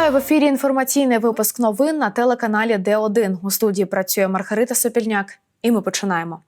Вітаю в ефірі. Інформаційний випуск новин на телеканалі Д1. У студії працює Маргарита Сопільняк. І ми починаємо.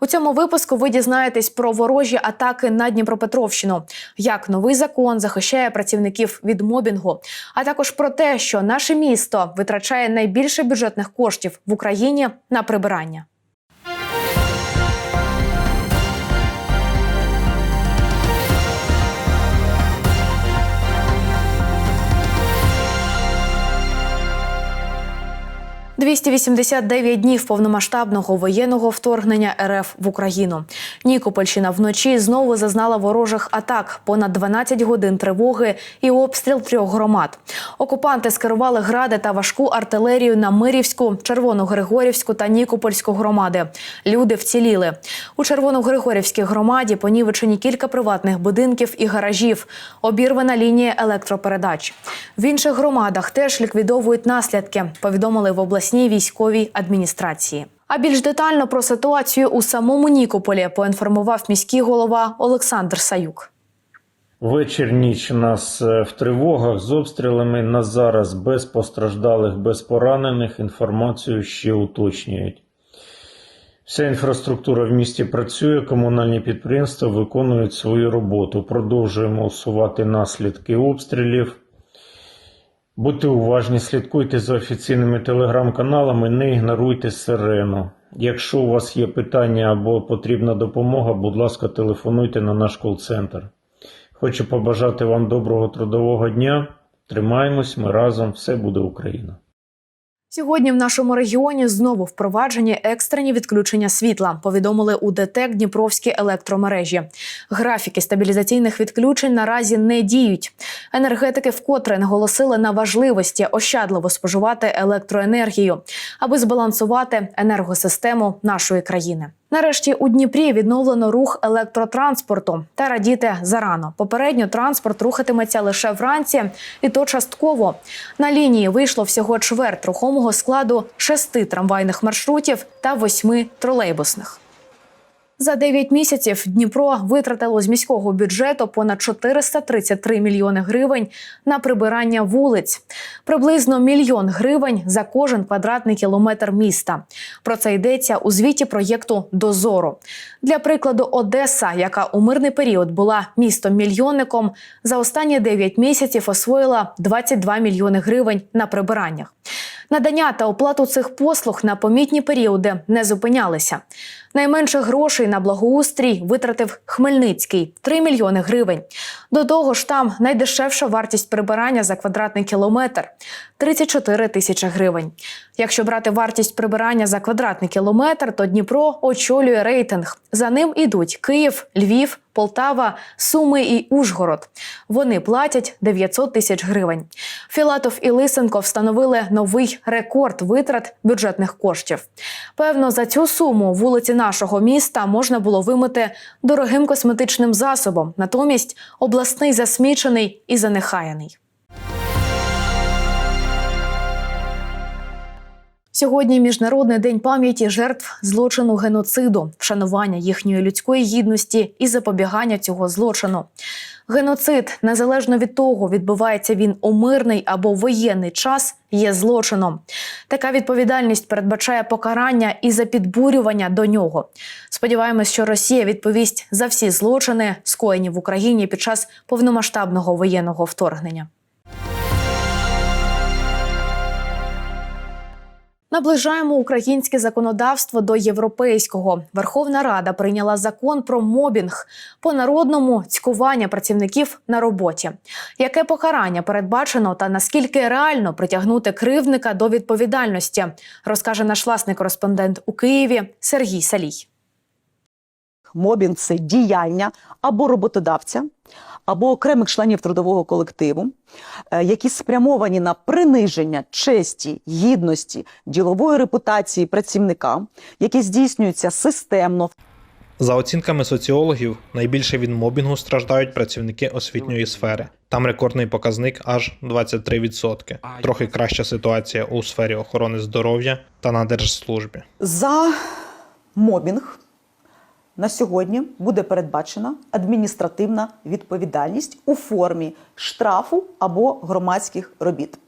У цьому випуску ви дізнаєтесь про ворожі атаки на Дніпропетровщину, як новий закон захищає працівників від мобінгу, а також про те, що наше місто витрачає найбільше бюджетних коштів в Україні на прибирання. «289 днів повномасштабного воєнного вторгнення РФ в Україну. Нікопольщина вночі знову зазнала ворожих атак. Понад 12 годин тривоги і обстріл трьох громад. Окупанти скерували гради та важку артилерію на Мирівську, Червоногригорівську та Нікопольську громади. Люди вціліли. У Червоногригорівській громаді понівечені кілька приватних будинків і гаражів. Обірвана лінія електропередач. В інших громадах теж ліквідовують наслідки. Повідомили в обласній військовій адміністрації. А більш детально про ситуацію у самому Нікополі поінформував міський голова Олександр Саюк. Вечір ніч нас е, в тривогах з обстрілами. На зараз без постраждалих, без поранених. Інформацію ще уточнюють. Вся інфраструктура в місті працює, комунальні підприємства виконують свою роботу. Продовжуємо усувати наслідки обстрілів. Будьте уважні, слідкуйте за офіційними телеграм-каналами, не ігноруйте сирену. Якщо у вас є питання або потрібна допомога, будь ласка, телефонуйте на наш кол-центр. Хочу побажати вам доброго трудового дня. Тримаємось, ми разом, все буде Україна. Сьогодні в нашому регіоні знову впроваджені екстрені відключення світла. Повідомили у ДТЕК Дніпровські електромережі. Графіки стабілізаційних відключень наразі не діють. Енергетики вкотре наголосили на важливості ощадливо споживати електроенергію, аби збалансувати енергосистему нашої країни. Нарешті у Дніпрі відновлено рух електротранспорту та радіти зарано. Попередньо транспорт рухатиметься лише вранці, і то частково. На лінії вийшло всього чверть рухомого складу шести трамвайних маршрутів та восьми тролейбусних. За 9 місяців Дніпро витратило з міського бюджету понад 433 мільйони гривень на прибирання вулиць, приблизно мільйон гривень за кожен квадратний кілометр міста. Про це йдеться у звіті проєкту Дозору. Для прикладу, Одеса, яка у мирний період була містом мільйонником, за останні 9 місяців освоїла 22 мільйони гривень на прибираннях. Надання та оплату цих послуг на помітні періоди не зупинялися. Найменше грошей на благоустрій витратив Хмельницький 3 мільйони гривень. До того ж, там найдешевша вартість прибирання за квадратний кілометр 34 тисячі гривень. Якщо брати вартість прибирання за квадратний кілометр, то Дніпро очолює рейтинг. За ним ідуть Київ, Львів, Полтава, Суми і Ужгород. Вони платять 900 тисяч гривень. Філатов і Лисенко встановили новий рекорд витрат бюджетних коштів. Певно, за цю суму вулиці нашого міста можна було вимити дорогим косметичним засобом. Натомість обласний засмічений і занехаяний. Сьогодні міжнародний день пам'яті жертв злочину геноциду, вшанування їхньої людської гідності і запобігання цього злочину. Геноцид, незалежно від того, відбувається він у мирний або воєнний час, є злочином. Така відповідальність передбачає покарання і за підбурювання до нього. Сподіваємось, що Росія відповість за всі злочини, скоєні в Україні під час повномасштабного воєнного вторгнення. Наближаємо українське законодавство до європейського. Верховна Рада прийняла закон про мобінг по народному цькування працівників на роботі. Яке покарання передбачено та наскільки реально притягнути кривдника до відповідальності, розкаже наш власний кореспондент у Києві Сергій Салій. Мобінг це діяння або роботодавця, або окремих членів трудового колективу, е, які спрямовані на приниження честі, гідності, ділової репутації працівника, які здійснюються системно, За оцінками соціологів, найбільше від мобінгу страждають працівники освітньої сфери. Там рекордний показник аж 23%. Трохи краща ситуація у сфері охорони здоров'я та на держслужбі. За мобінг на сьогодні буде передбачена адміністративна відповідальність у формі штрафу або громадських робіт.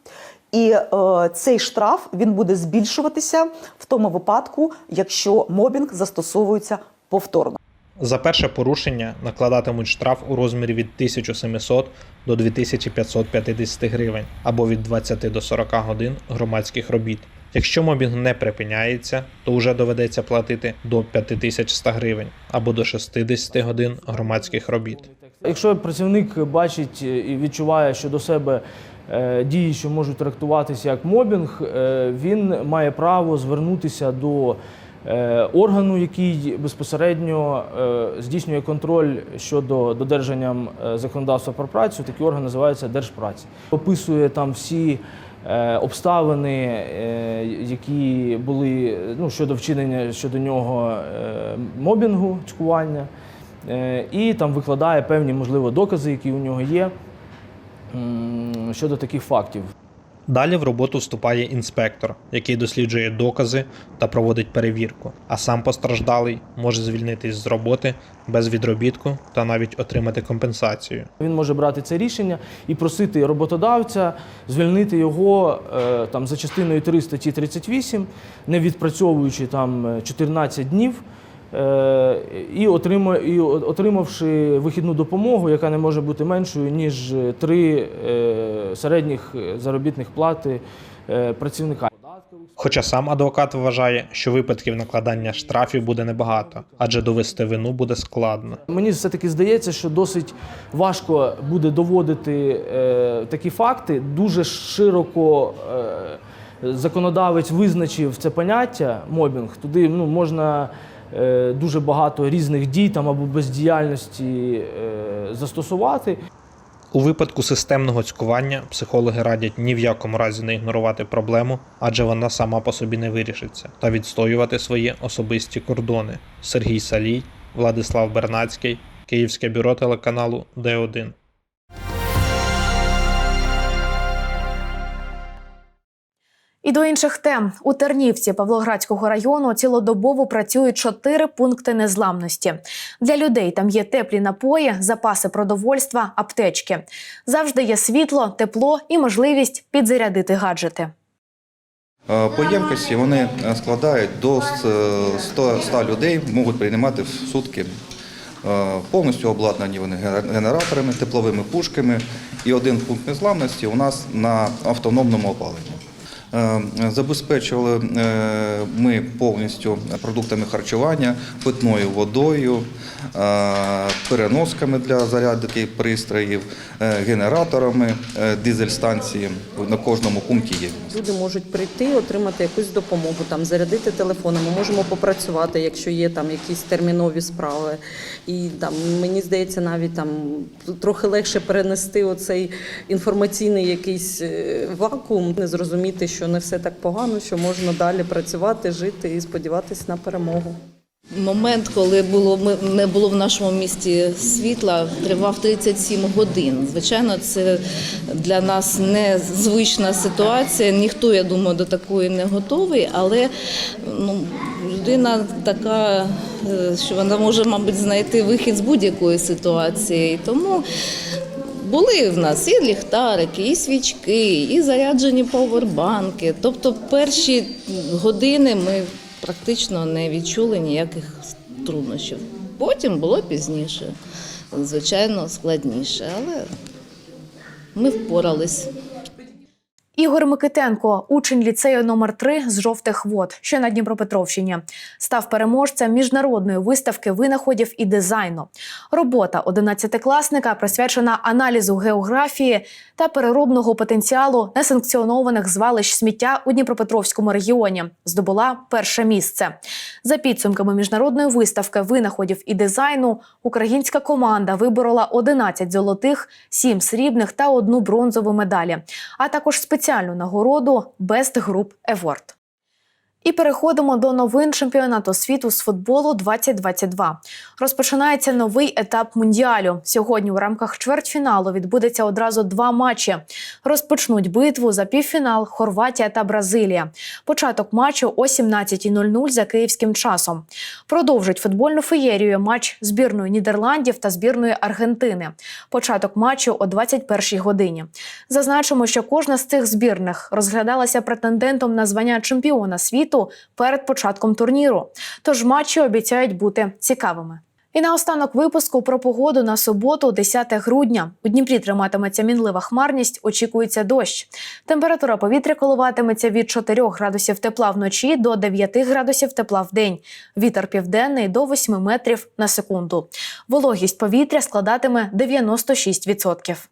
І е, цей штраф він буде збільшуватися в тому випадку, якщо мобінг застосовується повторно. За перше порушення накладатимуть штраф у розмірі від 1700 до 2550 гривень або від 20 до 40 годин громадських робіт. Якщо мобінг не припиняється, то вже доведеться платити до 5100 гривень або до 60 годин громадських робіт. Якщо працівник бачить і відчуває щодо себе е, дії, що можуть трактуватися як мобінг, е, він має право звернутися до е, органу, який безпосередньо е, здійснює контроль щодо додержання е, законодавства про працю. Такий орган називається Держпраці. Описує там всі е, обставини, е, які були ну, щодо вчинення щодо нього е, мобінгу, цькування. Е, і там викладає певні, можливо, докази, які у нього є щодо таких фактів. Далі в роботу вступає інспектор, який досліджує докази та проводить перевірку, а сам постраждалий може звільнитись з роботи без відробітку та навіть отримати компенсацію. Він може брати це рішення і просити роботодавця звільнити його е, там за частиною 3 статті 38, не відпрацьовуючи там е, 14 днів. Е, І, отрима- і отримавши вихідну допомогу, яка не може бути меншою, ніж три е, середніх е, заробітних плати е, працівника. Хоча сам адвокат вважає, що випадків накладання штрафів буде небагато, адже довести вину буде складно. Мені все-таки здається, що досить важко буде доводити е, такі факти. Дуже широко е, законодавець визначив це поняття мобінг. Туди ну, можна е, дуже багато різних дій там, або бездіяльності е, застосувати. У випадку системного цькування психологи радять ні в якому разі не ігнорувати проблему, адже вона сама по собі не вирішиться, та відстоювати свої особисті кордони. Сергій Салій, Владислав Бернацький, Київське бюро телеканалу Д1. І до інших тем у Тернівці Павлоградського району цілодобово працюють чотири пункти незламності. Для людей там є теплі напої, запаси продовольства, аптечки. Завжди є світло, тепло і можливість підзарядити гаджети. Е, По ємкості вони е, складають до е, 100, 100 людей, можуть приймати в сутки. Е, Повністю обладнані вони генераторами, тепловими пушками. І один пункт незламності у нас на автономному опаленні. Е, Забезпечували е, ми повністю продуктами харчування, питною водою, е, переносками для зарядки пристроїв, генераторами дизель-станції. На кожному пункті є. Люди можуть прийти, отримати якусь допомогу, там зарядити телефони. Ми можемо попрацювати, якщо є там якісь термінові справи. І там мені здається, навіть там трохи легше перенести оцей інформаційний якийсь вакуум, не зрозуміти, що не все так погано, що можна далі працювати, жити і сподіватися на перемогу. Момент, коли було ми не було в нашому місті світла, тривав 37 годин. Звичайно, це для нас незвична ситуація. Ніхто, я думаю, до такої не готовий, але ну, людина така, е, що вона може, мабуть, знайти вихід з будь-якої ситуації. Тому були в нас і ліхтарики, і свічки, і заряджені повербанки. Тобто перші години ми практично не відчули ніяких труднощів. Потім було пізніше, звичайно, складніше, але ми впорались. Ігор Микитенко, учень ліцею номер 3 з жовтих вод, що на Дніпропетровщині, став переможцем міжнародної виставки винаходів і дизайну. Робота одинадцятикласника присвячена аналізу географії та переробного потенціалу несанкціонованих звалищ сміття у Дніпропетровському регіоні. Здобула перше місце. За підсумками міжнародної виставки винаходів і дизайну українська команда виборола 11 золотих, 7 срібних та одну бронзову медалі, а також спеціальну нагороду Best Group Award. І переходимо до новин чемпіонату світу з футболу 2022. Розпочинається новий етап мундіалю. Сьогодні у рамках чвертьфіналу відбудеться одразу два матчі. Розпочнуть битву за півфінал Хорватія та Бразилія. Початок матчу о 17.00 за київським часом. Продовжить футбольну феєрію матч збірної Нідерландів та збірної Аргентини. Початок матчу о 21.00 годині. Зазначимо, що кожна з цих збірних розглядалася претендентом на звання чемпіона світу перед початком турніру. Тож матчі обіцяють бути цікавими. І наостанок випуску про погоду на суботу, 10 грудня. У Дніпрі триматиметься мінлива хмарність, очікується дощ. Температура повітря коливатиметься від 4 градусів тепла вночі до 9 градусів тепла в день. Вітер південний до 8 метрів на секунду. Вологість повітря складатиме 96%.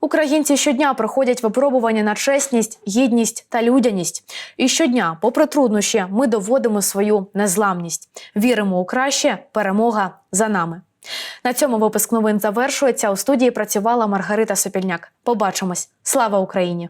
Українці щодня проходять випробування на чесність, гідність та людяність. І щодня, попри труднощі, ми доводимо свою незламність. Віримо у краще, перемога за нами. На цьому випуск новин завершується. У студії працювала Маргарита Сопільняк. Побачимось. Слава Україні!